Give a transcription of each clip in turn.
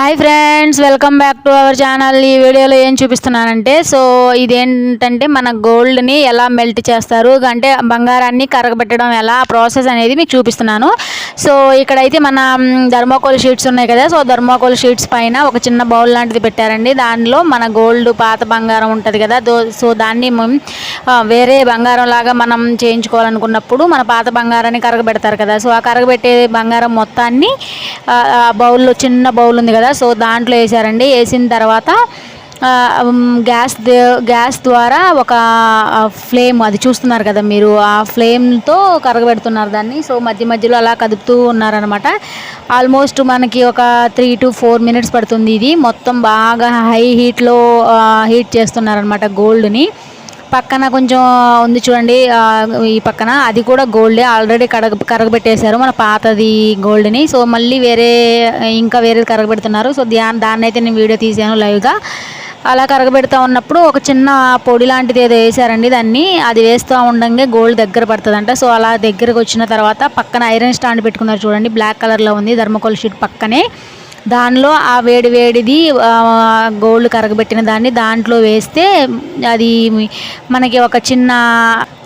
Hi friends welcome back to our channel ఈ వీడియోలో ఏం చూపిస్తున్నానంటే సో ఇదేంటంటే మన గోల్డ్ని ఎలా మెల్ట్ చేస్తారు అంటే బంగారాన్ని కరగబెట్టడం ఎలా ప్రాసెస్ అనేది మీకు చూపిస్తున్నాను. సో ఇక్కడైతే మన ధర్మోకోల్ షీట్స్ ఉన్నాయి కదా సో ధర్మోకోల్ షీట్స్ పైన ఒక చిన్న బౌల్ లాంటిది పెట్టారండి. దానిలో మన గోల్డ్ పాత బంగారం ఉంటుంది కదా దో సో దాన్ని వేరే బంగారం లాగా మనం చేయించుకోవాలనుకున్నప్పుడు మన పాత బంగారాన్ని కరగబెడతారు కదా. సో ఆ కరగబెట్టే బంగారం మొత్తాన్ని బౌల్లో చిన్న బౌల్ ఉంది కదా సో దాంట్లో వేసారండి వేసిన తర్వాత గ్యాస్ గ్యాస్ ద్వారా ఒక ఫ్లేమ్ అది చూస్తున్నారు కదా మీరు. ఆ ఫ్లేమ్తో కరగబెడుతున్నారు దాన్ని. సో మధ్య మధ్యలో అలా కదుపుతూ ఉన్నారనమాట ఆల్మోస్ట్ మనకి ఒక త్రీ టు ఫోర్ మినిట్స్ పడుతుంది ఇది. మొత్తం బాగా హై హీట్లో హీట్ చేస్తున్నారనమాట గోల్డ్ని. పక్కన కొంచెం ఉంది చూడండి ఈ పక్కన. అది కూడా గోల్డే ఆల్రెడీ కరగ కరగబెట్టేశారు మన పాతది గోల్డ్ని. సో మళ్ళీ వేరే ఇంకా వేరేది కరగబెడుతున్నారు. సో దాన్ని దాన్ని అయితే నేను వీడియో తీసాను లైవ్గా. అలా కరగబెడతా ఉన్నప్పుడు ఒక చిన్న పొడి లాంటిది ఏదో వేసారండి దాన్ని. అది వేస్తూ ఉండగా గోల్డ్ దగ్గర పడుతుందంట. సో అలా దగ్గరకు వచ్చిన తర్వాత పక్కన ఐరన్ స్టాండ్ పెట్టుకున్నారు చూడండి బ్లాక్ కలర్లో ఉంది ధర్మకోల్ షీట్ పక్కనే. దానిలో ఆ వేడి వేడిది గోల్డ్ కరగబెట్టిన దాన్ని దాంట్లో వేస్తే అది మనకి ఒక చిన్న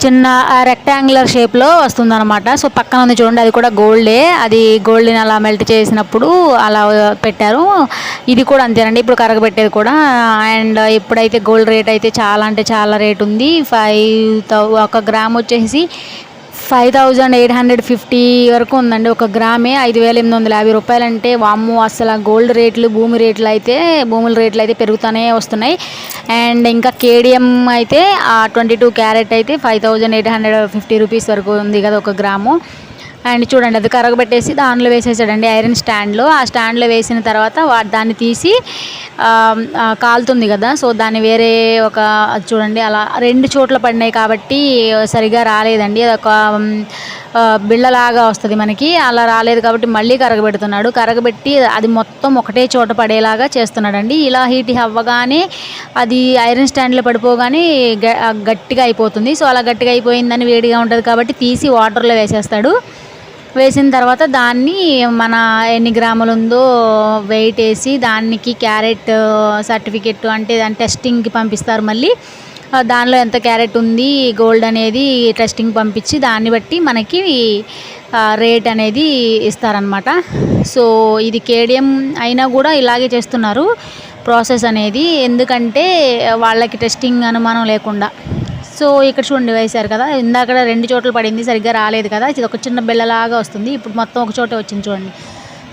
చిన్న రెక్టాంగులర్ షేప్లో వస్తుందన్నమాట. సో పక్కన ఉంది చూడండి అది కూడా గోల్డే. అది గోల్డ్ని అలా మెల్ట్ చేసినప్పుడు అలా పెట్టారు. ఇది కూడా అంతేనండి ఇప్పుడు కరగబెట్టేది కూడా. అండ్ ఇప్పుడైతే గోల్డ్ రేట్ అయితే చాలా అంటే చాలా రేట్ ఉంది ఫైవ్ ఒక గ్రామ్ వచ్చేసి five thousand eight hundred fifty వరకు ఉందండి. ఒక గ్రామే ఐదు వేల ఎనిమిది వందల యాభై రూపాయలు అంటే వామ్ము అసలు గోల్డ్ రేట్లు భూమి రేట్లు అయితే భూముల రేట్లు అయితే పెరుగుతూనే వస్తున్నాయి. అండ్ ఇంకా కేడిఎం అయితే ట్వంటీ టూ క్యారెట్ అయితే five thousand eight hundred fifty rupees వరకు ఉంది కదా ఒక గ్రాము. అండ్ చూడండి అది కరగబెట్టేసి దానిలో వేసేసాడండి ఐరన్ స్టాండ్లో. ఆ స్టాండ్లో వేసిన తర్వాత దాన్ని తీసి కాలుతుంది కదా. సో దాన్ని వేరే ఒక చూడండి అలా రెండు చోట్ల పడినాయి కాబట్టి సరిగా రాలేదండి. అదొక బిళ్ళలాగా వస్తుంది మనకి. అలా రాలేదు కాబట్టి మళ్ళీ కరగబెడుతున్నాడు. కరగబెట్టి అది మొత్తం ఒకటే చోట పడేలాగా చేస్తున్నాడండి. ఇలా హీట్ అవ్వగానే అది ఐరన్ స్టాండ్లో పడిపోగానే గట్టిగా అయిపోతుంది. సో అలా గట్టిగా అయిపోయిందని వేడిగా ఉంటుంది కాబట్టి తీసి వాటర్లో వేసేస్తాడు. వేసిన తర్వాత దాన్ని మన ఎన్ని గ్రాములు ఉందో వెయిట్ వేసి దానికి క్యారెట్ సర్టిఫికెట్ అంటే దాని టెస్టింగ్కి పంపిస్తారు మళ్ళీ. దానిలో ఎంత క్యారెట్ ఉంది గోల్డ్ అనేది టెస్టింగ్ పంపించి దాన్ని బట్టి మనకి రేట్ అనేది ఇస్తారనమాట సో ఇది కేడిఎం అయినా కూడా ఇలాగే చేస్తున్నారు. ప్రాసెస్ అనేది ఎందుకంటే వాళ్ళకి టెస్టింగ్ అనుమానం లేకుండా. సో ఇక్కడ చూడండి వేశారు కదా ఇందాక రెండు చోట్ల పడింది సరిగ్గా రాలేదు కదా ఇది ఒక చిన్న బిళ్ళలాగా వస్తుంది ఇప్పుడు మొత్తం ఒక చోట వచ్చింది చూడండి.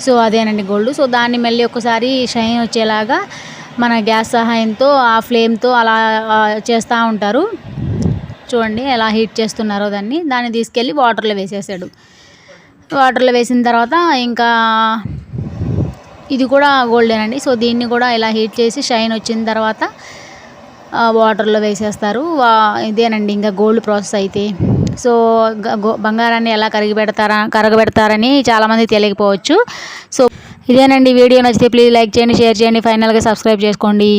సో అదేనండి గోల్డ్. సో దాన్ని మళ్ళీ ఒకసారి షైన్ వచ్చేలాగా మన గ్యాస్ సహాయంతో ఆ ఫ్లేమ్తో అలా చేస్తూ ఉంటారు. చూడండి ఎలా హీట్ చేస్తున్నారో దాన్ని. దాన్ని తీసుకెళ్ళి వాటర్లో వేసేసాడు. వాటర్లో వేసిన తర్వాత ఇంకా ఇది కూడా గోల్డేనండి. సో దీన్ని కూడా ఇలా హీట్ చేసి షైన్ వచ్చిన తర్వాత వాటర్లో వేసేస్తారు. ఇదేనండి ఇంకా గోల్డ్ ప్రాసెస్ అయితే. సో బంగారాన్ని ఎలా కరిగిపెడతారా కరగబెడతారని చాలామంది తెలియకపోవచ్చు. సో ఇదేనండి వీడియో నచ్చితే ప్లీజ్ లైక్ చేయండి షేర్ చేయండి ఫైనల్గా సబ్స్క్రైబ్ చేసుకోండి.